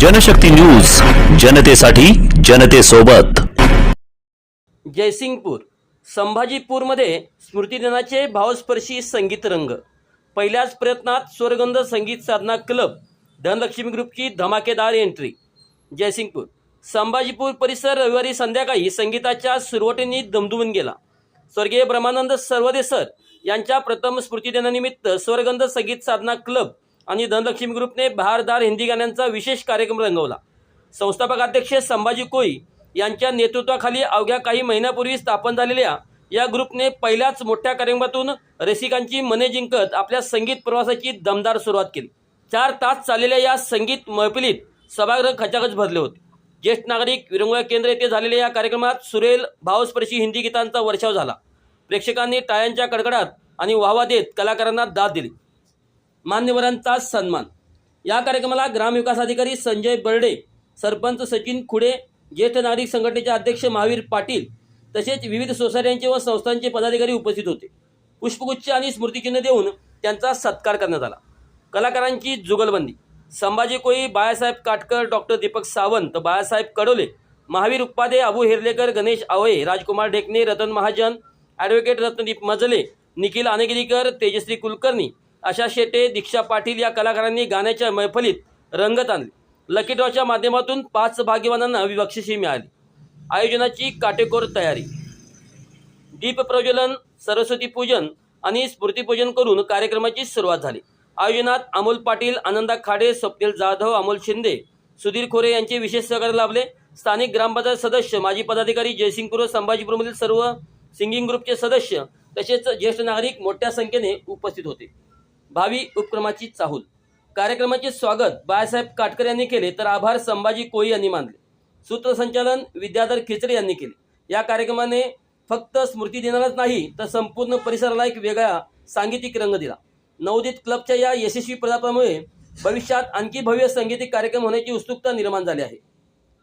Janshakti news जनतेसाठी जनतेसोबत. जयसिंगपूर संभाजीपूरमध्ये स्मृतिदिनाचे भावस्पर्शी संगीत रंग. पहिल्याच प्रयत्नात स्वरगंध संगीत साधना क्लब धनलक्ष्मी ग्रुपची धमाकेदार एंट्री जयसिंगपूर संभाजीपूर परिसर रविवारी संध्याकाळी संगीताच्या सुरवटींनी दमदुमून गेला. स्वर्गीय ब्रह्मानंद सर्वदेसर यांच्या प्रथम स्मृतिदिनानिमित्त स्वरगंध संगीत साधना क्लब आणि धनलक्ष्मी ग्रुपने बहारदार हिंदी गाण्यांचा विशेष कार्यक्रम रंगवला. संस्थापक अध्यक्ष संभाजी कोई यांच्या नेतृत्वाखाली अवघ्या काही महिन्यापूर्वी स्थापन झालेल्या या ग्रुपने पहिल्याच मोठ्या कार्यक्रमातून रसिकांची मने जिंकत आपल्या संगीत प्रवासाची दमदार सुरुवात केली. चार तास चाललेल्या या संगीत महफिलीत सभागृह खचाखच भरले होते. ज्येष्ठ नागरिक विरंगुळा केंद्र येथे झालेल्या या कार्यक्रमात सुरेल भावस्पर्शी हिंदी गीतांचा वर्षाव झाला. प्रेक्षकांनी टाळ्यांच्या कडकडात आणि वाहवा देत कलाकारांना दाद दिली. मान्यवरांचा सन्मान. या कार्यक्रमाला ग्रामविकास अधिकारी संजय बर्डे सरपंच सचिन खुडे ज्येष्ठ नागरिक संघटनेचे अध्यक्ष महावीर पाटील तसेच विविध सोसायट्यांचे व संस्थांचे पदाधिकारी उपस्थित होते. पुष्पगुच्छ आणि स्मृतिचिन्ह देऊन त्यांचा सत्कार करण्यात आला. कलाकारांची जुगलबंदी. संभाजी कोळी बाळासाहेब काटकर डॉक्टर दीपक सावंत बाळासाहेब कडोले महावीर उपाध्ये अबू हेर्लेकर गणेश आवळे राजकुमार ढेकणे रतन महाजन ॲडव्होकेट रत्नदीप मजले निखिल आनगिरीकर तेजश्री कुलकर्णी आशा शेटे दीक्षा पाटील या कलाकारांनी गाण्याच्या मैफलीत रंगत आणली. लकी ड्रॉच्या माध्यमातून पाच भाग्यवानांना बक्षिसी मिळाली. आयोजनाची काटेकोर तयारी. दीप प्रज्वलन सरस्वती पूजन आणि स्मृतीपूजन करून कार्यक्रमाची सुरुवात झाली. आयोजनात अमोल पाटील आनंदा खाडे स्वप्नील जाधव अमोल शिंदे सुधीर खोरे यांचे विशेष सहकार्य लाभले. स्थानिक ग्रामपंचायत सदस्य माजी पदाधिकारी जयसिंगपूर व संभाजीपूरमधील सर्व सिंगिंग ग्रुपचे सदस्य तसेच ज्येष्ठ नागरिक मोठ्या संख्येने उपस्थित होते. भावी उपक्रमाची चाहूल. कार्यक्रमाचे स्वागत बाळासाहेब काटकर यांनी केले तर आभार संभाजी कोळी यांनी मानले. सूत्रसंचालन विद्याधर खिचडे यांनी केले. या कार्यक्रमाने फक्त स्मृती दिनालाच नाही तर संपूर्ण परिसराला एक वेगळा सांगीतिक रंग दिला. नवोदित क्लबच्या या यशस्वी प्रदापामुळे भविष्यात आणखी भव्य संगीतिक कार्यक्रम होण्याची उत्सुकता निर्माण झाली आहे.